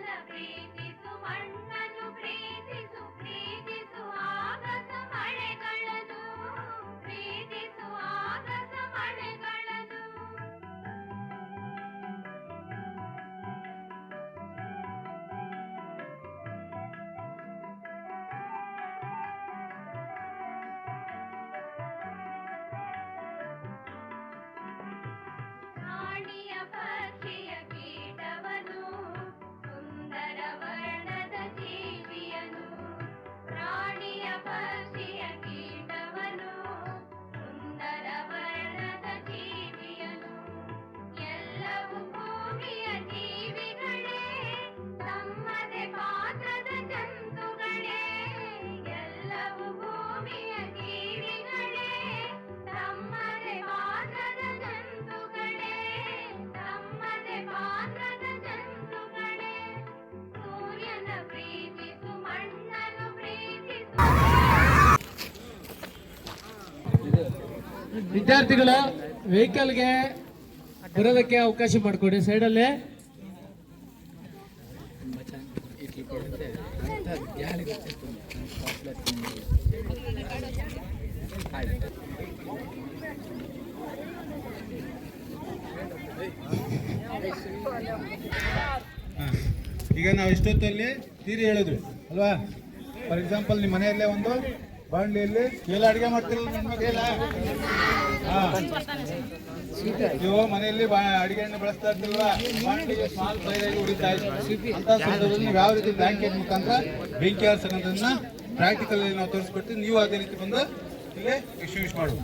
ಸೂರ್ಯನ ವಿದ್ಯಾರ್ಥಿಗಳು ವೆಹಿಕಲ್ಗೆ ಬರೋದಕ್ಕೆ ಅವಕಾಶ ಮಾಡಿಕೊಡಿ ಸೈಡಲ್ಲಿ. ಈಗ ನಾವು ಇಷ್ಟೊತ್ತಲ್ಲಿ ತೀರಿ ಹೇಳಿದ್ವಿ, ಅಲ್ವಾ? ಫಾರ್ ಎಕ್ಸಾಂಪಲ್ ನಿಮ್ಮ ಮನೆಯಲ್ಲೇ ಒಂದು ಬಾಂಡ್ಲಿಯಲ್ಲಿ ಎಲ್ಲ ಅಡುಗೆ ಮಾಡ್ತಿರಲ್ಲ ನೀವು ಮನೆಯಲ್ಲಿ ಅಡಿಗೆಯನ್ನು ಬಳಸ್ತಾ ಇರ್ತಿಲ್ವಾ ಬಾಂಡ್ಲಿಗೆ ನೀವು ಯಾವ ರೀತಿ ಬ್ಲಾಂಕೆಟ್ ಮುಖಾಂತರ ಬೆಂಕಿ ಹಾರಿಸೋದನ್ನ ಪ್ರಾಕ್ಟಿಕಲ್ ನಾವು ತೋರಿಸ್ಕೊಡ್ತೀವಿ. ನೀವು ಅದೇ ರೀತಿ ಬಂದು ಇಲ್ಲೇ ಯೂಸ್ ಮಾಡುದು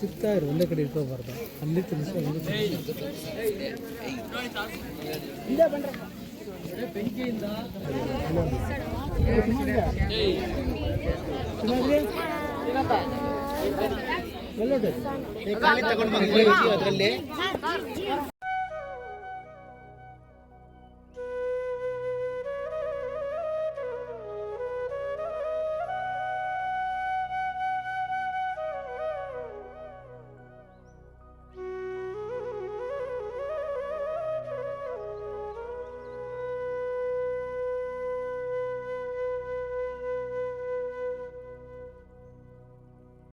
ತಿಕ್ತಾ ಇರು ಒಂದೇ ಕಡೆ ಇಟ್ಕೋಬಾರ್ದು ಅಲ್ಲಿ ತಿನ್ನಿಸಿ ಬೆಂಕಿಯಿಂದ ಎಲ್ಲೋಟು